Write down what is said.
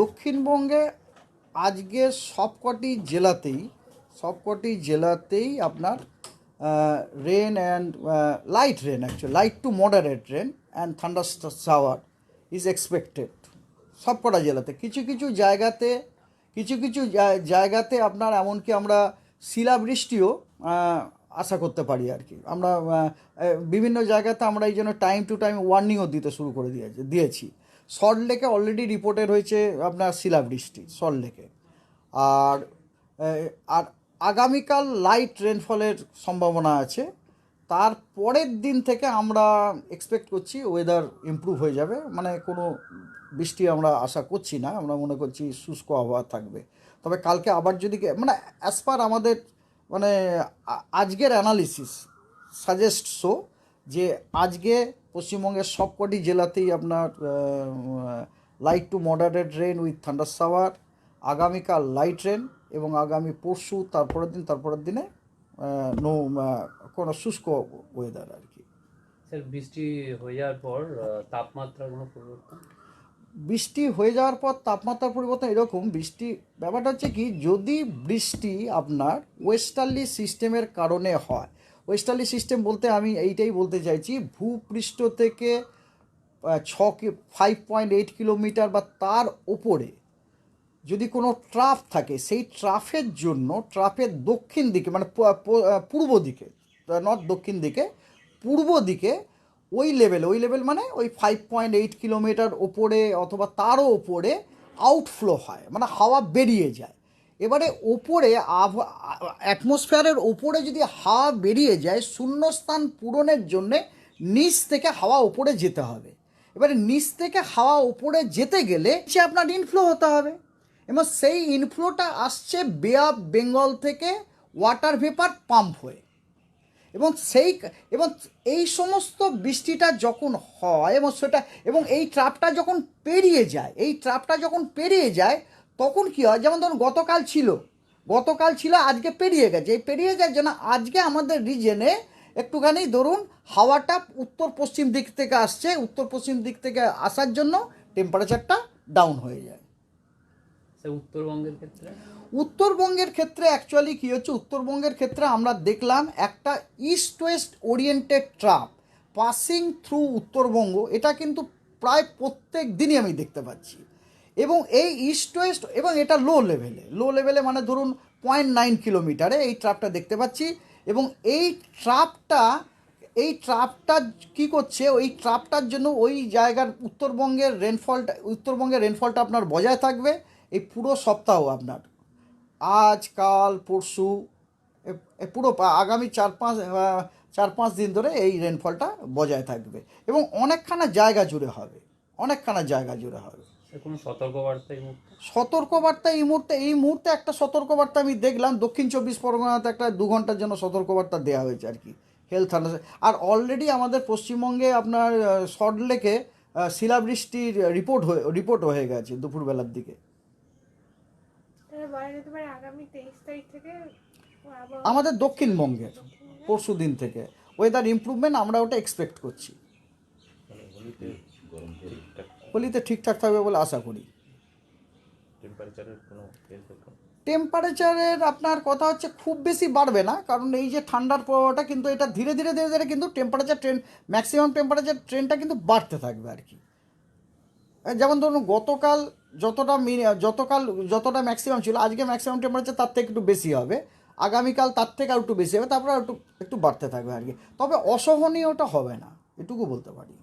দক্ষিণবঙ্গে আজকে সবকটি জেলাতেই সবকটি জেলাতেই আপনার rain and light rain actually light to moderate rain and thunder shower is expected সবকটা জেলাতে। কিছু কিছু জায়গাতে, কিছু কিছু জায়গাতে আপনার এমনকি আমরা শিলাবৃষ্টিও আশা করতে পারি আর কি। আমরা বিভিন্ন জায়গাতে আমরা এই জন্য টাইম টু টাইম ওয়ার্নিংও দিতে শুরু করে দিয়েছি দিয়েছি। সল্ট লেকে অলরেডি রিপোর্টেড হয়েছে আপনার শিলাবৃষ্টি, সল্ট লেকে। আর আর আগামীকাল লাইট রেনফলের সম্ভাবনা আছে। তার পরের দিন থেকে আমরা এক্সপেক্ট করছি ওয়েদার ইমপ্রুভ হয়ে যাবে। মানে কোনো বৃষ্টি আমরা আশা করছি না, আমরা মনে করছি শুষ্ক আবহাওয়া থাকবে। তবে কালকে আবার যদি মানে অ্যাজ পার আমাদের মানে আজকের অ্যানালিসিস সাজেস্ট শো যে আজকে পশ্চিমবঙ্গের সবকটি জেলাতেই আপনার light to moderate rain with thunder shower আগামীকাল লাইট রেন এবং আগামী পরশু তারপরের দিন তারপরের দিনে নো কোনো শুষ্ক ওয়েদার আর কি। স্যার বৃষ্টি হয়ে যাওয়ার পর আহ, তাপমাত্রার কোনো পরিবর্তন? বৃষ্টি হয়ে যাওয়ার পর তাপমাত্রার পরিবর্তন এরকম বৃষ্টি ব্যাপারটা হচ্ছে কি যদি বৃষ্টি আপনার ওয়েস্টার্লি সিস্টেমের কারণে হয় ওয়েস্টার্লি সিস্টেম বলতে আমি এইটাই বলতে চাইছি, ভূপৃষ্ঠ থেকে ছ ফাইভ পয়েন্ট এইট কিলোমিটার বা তার ওপরে যদি কোনো ট্রাফ থাকে, সেই ট্রাফের জন্য, ট্রাফের দক্ষিণ দিকে মানে পূর্ব দিকে নর্থ দক্ষিণ দিকে, পূর্ব দিকে ওই লেভেল ওই লেভেল মানে ওই ফাইভ পয়েন্ট এইট কিলোমিটার ওপরে অথবা তারও ওপরে আউটফ্লো হয় মানে হাওয়া বেরিয়ে যায়। এবারে ওপরে আব অ্যাটমসফিয়ারের ওপরে যদি হাওয়া বেরিয়ে যায়, শূন্যস্থান পূরণের জন্যে নিচ থেকে হাওয়া ওপরে যেতে হবে। এবারে নিচ থেকে হাওয়া ওপরে যেতে গেলে সে আপনার ইনফ্লো হতে হবে। এবং সেই ইনফ্লোটা আসছে বে অফ বেঙ্গল থেকে ওয়াটার ভেপার পাম্প হয়ে। এবং সেই, এবং এই সমস্ত বৃষ্টিটা যখন হয়, এবং সেটা, এবং এই ট্রাপটা যখন পেরিয়ে যায়, এই ট্রাপটা যখন পেরিয়ে যায় তখন কি হয় যেমন ধরুন গতকাল ছিল গতকাল ছিল আজকে পেরিয়ে গেছে। এই পেরিয়ে যাওয়ার জন্য আজকে আমাদের রিজনে একটুখানি ধরুন হাওয়াটা উত্তর পশ্চিম দিক থেকে আসছে। উত্তর পশ্চিম দিক থেকে আসার জন্য টেম্পারেচারটা ডাউন হয়ে যায়। উত্তরবঙ্গের ক্ষেত্রে? উত্তরবঙ্গের ক্ষেত্রে অ্যাকচুয়ালি কী হচ্ছে উত্তরবঙ্গের ক্ষেত্রে আমরা দেখলাম একটা east west oriented trough passing through Uttarbanga. এটা কিন্তু প্রায় প্রত্যেক দিনই আমি দেখতে পাচ্ছি। এবং এই ইস্ট ওয়েস্ট এবং এটা লো লেভেলে লো লেভেলে মানে ধরুন পয়েন্ট নাইন কিলোমিটারে এই ট্রাপটা দেখতে পাচ্ছি। এবং এই ট্রাপটা এই ট্রাপটা কি করছে? ওই ট্রাপটার জন্য ওই জায়গার উত্তরবঙ্গের রেনফলটা উত্তরবঙ্গের রেনফলটা আপনার বজায় থাকবে এই পুরো সপ্তাহ আপনার। আজ, কাল, পরশু পুরো আগামী চার পাঁচ চার পাঁচ দিন ধরে এই রেনফলটা বজায় থাকবে। এবং অনেকখানা জায়গা জুড়ে হবে। অনেকখানা জায়গা জুড়ে হবে। সতর্কবার্তা এই মুহূর্তে? সতর্কবার্তা এই মুহূর্তে এই মুহূর্তে একটা সতর্কবার্তা আমি দেখলাম দক্ষিণ চব্বিশ পরগনাতে একটা দু ঘণ্টার জন্য সতর্কবার্তা দেওয়া হয়েছে আর কি হেলথ আর অলরেডি আমাদের পশ্চিমবঙ্গে আপনার সল্টলেকে শিলাবৃষ্টির রিপোর্ট হয়ে রিপোর্ট হয়ে গেছে দুপুরবেলার দিকে। আমাদের দক্ষিণবঙ্গের পরশু দিন থেকে ওয়েদার ইমপ্রুভমেন্ট আমরা ওটা এক্সপেক্ট করছি। হোলিতে ঠিকঠাক থাকবে বলে আশা করি। টেম্পারেচারের কোনো টেম্পারেচারের আপনার কথা হচ্ছে খুব বেশি বাড়বে না কারণ এই যে ঠান্ডার প্রভাবটা কিন্তু এটা ধীরে ধীরে ধীরে ধীরে কিন্তু টেম্পারেচার ট্রেন ম্যাক্সিমাম টেম্পারেচার ট্রেনটা কিন্তু বাড়তে থাকবে আর কি। যেমন ধরুন গতকাল যতটা যতকাল যতটা ম্যাক্সিমাম ছিল আজকে ম্যাক্সিমাম টেম্পারেচার তার থেকে একটু বেশি হবে আগামীকাল তার থেকে আর একটু বেশি হবে তারপরে আর একটু একটু বাড়তে থাকবে আর কি। তবে অসহনীয়টা হবে না এটুকু বলতে পারি।